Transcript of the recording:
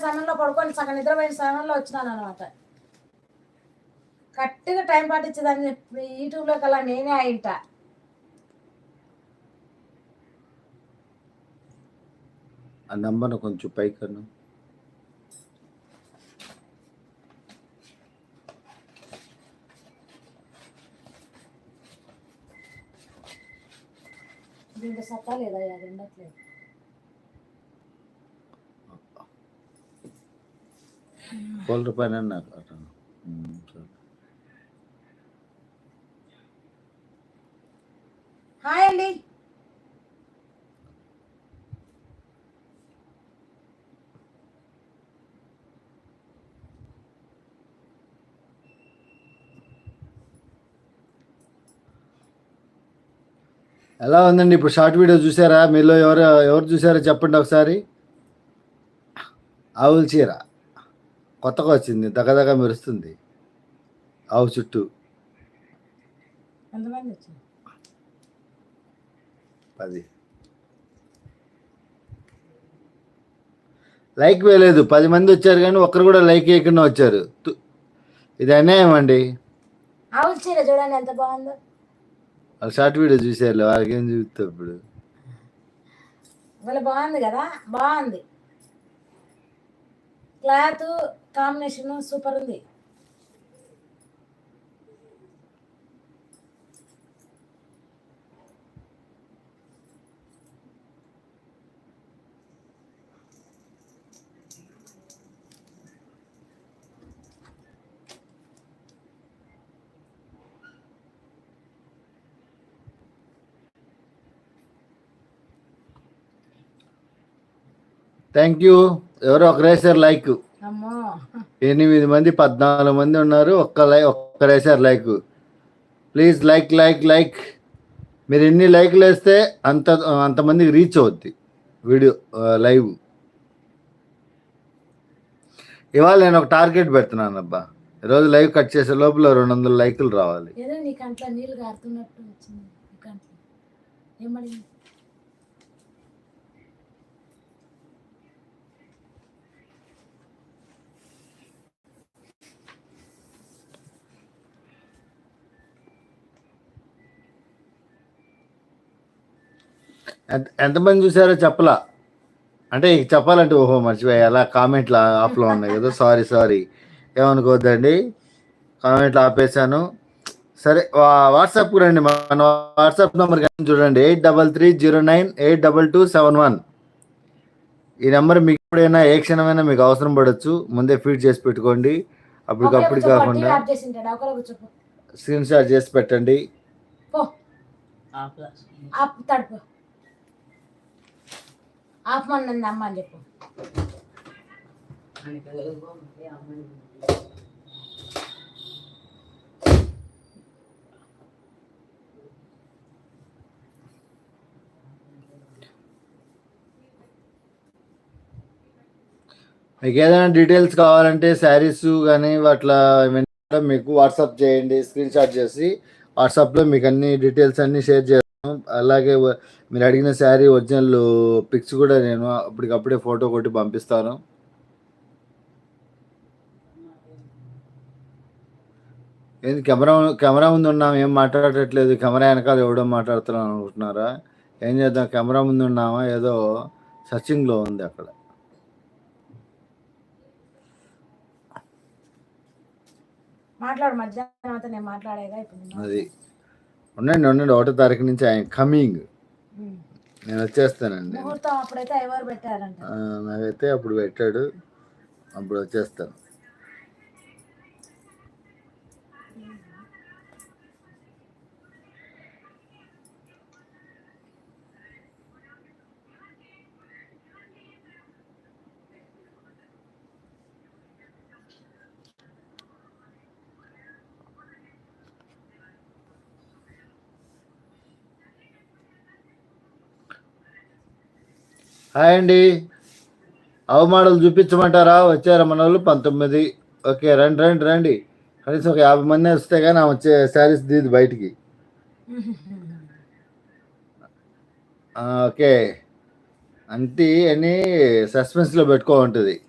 సమయంలో పడుకొని సగం నిద్రపోయిన సమయంలో వచ్చినాను అనమాట కరెక్ట్గా టైం పాటించదని చెప్పి యూట్యూబ్లో కల్లా నేనే అయింట ఆ నంబర్ కొంచెం పైకను దీంట్లో సత్తా లేదా? అది ఉండట్లేదు. కోళ్ళ అట్లా ఉమ్, సరే. హాయ్ అండి. ఎలా ఉందండి ఇప్పుడు షార్ట్ వీడియో చూసారా? మీలో ఎవరు ఎవరు చూసారో చెప్పండి ఒకసారి. ఆవుల చీర. కొత్తగా వచ్చింది దగదగ మెరుస్తుంది. ఆవు చుట్టూ. పది. లైక్ వేయలేదు పది మంది వచ్చారు కానీ ఒక్కరు కూడా లైక్ వేయకుండా వచ్చారు. ఇది అన్యాయం అండి. ఆవుల చీర చూడండి ఎంత బాగుందో. వాళ్ళు షార్ట్ వీడియో చూసారు వాళ్ళకి ఏం చూపుతావు ఇప్పుడు బాగుంది కదా బాగుంది. క్లాత్ కాంబినేషన్ సూపర్ ఉంది. థ్యాంక్ యూ ఎవరో ఒకరేసారు లైక్ ఎనిమిది మంది పద్నాలుగు మంది ఉన్నారు. ఒక్క like ఒక్కరేసారు like please like like like మీరు ఎన్ని లైక్లు వేస్తే అంత అంతమందికి రీచ్ అవుద్ది వీడియో లైవ్ ఇవాళ నేను ఒక టార్గెట్ పెడుతున్నాను అబ్బా. ఈరోజు లైవ్ కట్ చేసే లోపల రెండు వందల లైకులు రావాలి. ఎంత ఎంతమంది చూసారో చెప్పలా. అంటే చెప్పాలంటే ఓహో మర్చిపోయా. అలా కామెంట్లు ఆఫ్లో ఉన్నాయి కదా. Sorry sorry. ఏమనుకోవద్దండి? కామెంట్లు ఆపేశాను. సరే వా- వాట్సాప్కి రండి. మన వాట్సాప్ నెంబర్ కానీ చూడండి. Eight double three zero nine eight double two seven one. ఈ నెంబర్ మీకు ఎప్పుడైనా ఏ క్షణమైనా మీకు అవసరం పడవచ్చు ముందే ఫీడ్ చేసి పెట్టుకోండి. అప్పటికప్పుడు కాకుండా స్క్రీన్ షాట్ చేసి పెట్టండి. ఆపమని అమ్మ అని చెప్పు. మీకు ఏదైనా డీటెయిల్స్ కావాలంటే శారీస్ కానీ అట్లా మీకు వాట్సాప్ చేయండి స్క్రీన్ షాట్ చేసి వాట్సాప్లో మీకు అన్ని డీటెయిల్స్ అన్నీ షేర్ చేస్తాను అలాగే మీరు అడిగిన శారీ ఒరిజినల్ పిక్స్ కూడా నేను అప్పటికప్పుడే ఫోటో కొట్టి పంపిస్తాను. ఏంది కెమెరా కెమెరా ముందు ఉన్నాం ఏం మాట్లాడట్లేదు కెమెరా వెనకాల ఎవడో మాట్లాడుతున్నాం అనుకుంటున్నారా? ఏం చేద్దాం కెమెరా ముందు ఉన్నామా? ఏదో సర్చింగ్లో ఉంది అక్కడ. మాట్లాడు మధ్యాహ్నం నేను మాట్లాడేగా ఇప్పుడు. అది. ఉండండి ఉండండి. ఒకటో తారీఖు నుంచి ఆయన కమింగ్ ఉమ్. నేను వచ్చేస్తానండి. అప్పుడైతే పెట్టారంట? నాకైతే అప్పుడు పెట్టాడు. అప్పుడు వచ్చేస్తాను. హాయ్ అండి. అవ మోడల్ చూపించమంటారా? వచ్చారా మన వాళ్ళు పంతొమ్మిది. ఓకే రండి రండి రండి. కనీసం ఒక యాభై మంది వస్తే కానీ వచ్చే శారీస్ దీది బయటికి. ఓకే. అంటీ అని సస్పెన్స్లో పెట్టుకో ఉంటుంది